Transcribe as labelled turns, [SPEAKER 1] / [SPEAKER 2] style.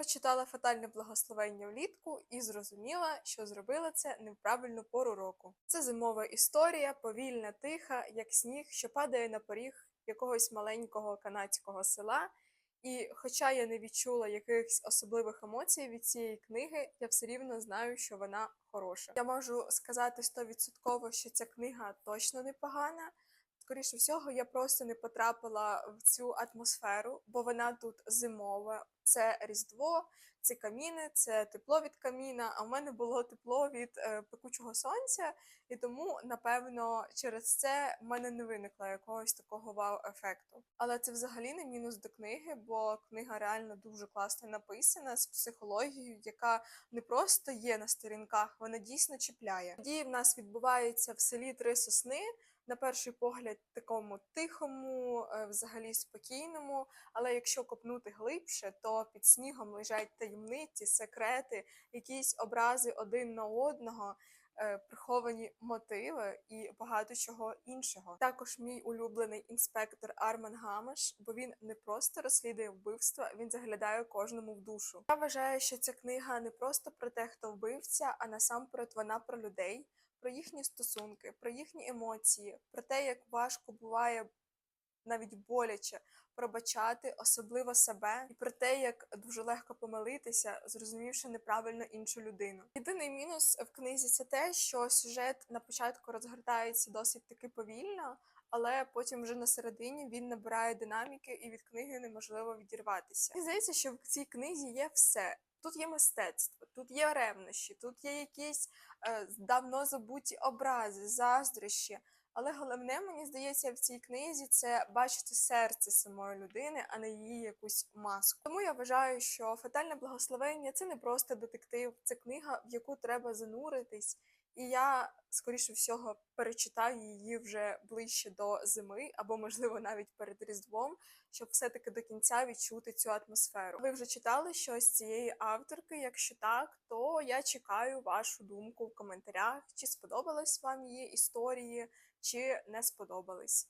[SPEAKER 1] прочитала фатальне благословення влітку і зрозуміла, що зробила це не в правильну пору року. Це зимова історія, повільна, тиха, як сніг, що падає на поріг якогось маленького канадського села. І хоча я не відчула якихось особливих емоцій від цієї книги, я все рівно знаю, що вона хороша. Я можу сказати стовідсотково, що ця книга точно непогана. Скоріше всього, я просто не потрапила в цю атмосферу, бо вона тут зимова. Це Різдво, це каміни, це тепло від каміна. А в мене було тепло від е, пекучого сонця, і тому, напевно, через це в мене не виникло якогось такого вау-ефекту. Але це взагалі не мінус до книги, бо книга реально дуже класно написана з психологією, яка не просто є на сторінках, вона дійсно чіпляє. Події в нас відбуваються в селі Три Сосни. На перший погляд, такому тихому, е, взагалі спокійному. Але якщо копнути глибше, то під снігом лежать таємниці, секрети, якісь образи один на одного, е, приховані мотиви і багато чого іншого. Також мій улюблений інспектор Арман Гамаш, бо він не просто розслідує вбивства, він заглядає кожному в душу. Я вважаю, що ця книга не просто про те, хто вбивця, а насамперед вона про людей. Про їхні стосунки, про їхні емоції, про те, як важко буває навіть боляче пробачати, особливо себе, і про те, як дуже легко помилитися, зрозумівши неправильно іншу людину. Єдиний мінус в книзі це те, що сюжет на початку розгортається досить таки повільно, але потім вже на середині він набирає динаміки, і від книги неможливо відірватися. Мені здається, що в цій книзі є все. Тут є мистецтво, тут є ревнощі, тут є якісь е, давно забуті образи, заздрощі. Але головне, мені здається, в цій книзі це бачити серце самої людини, а не її якусь маску. Тому я вважаю, що фатальне благословення це не просто детектив, це книга, в яку треба зануритись. І я, скоріше всього, перечитаю її вже ближче до зими, або, можливо, навіть перед Різдвом, щоб все-таки до кінця відчути цю атмосферу. Ви вже читали щось цієї авторки? Якщо так, то я чекаю вашу думку в коментарях, чи сподобались вам її історії, чи не сподобались.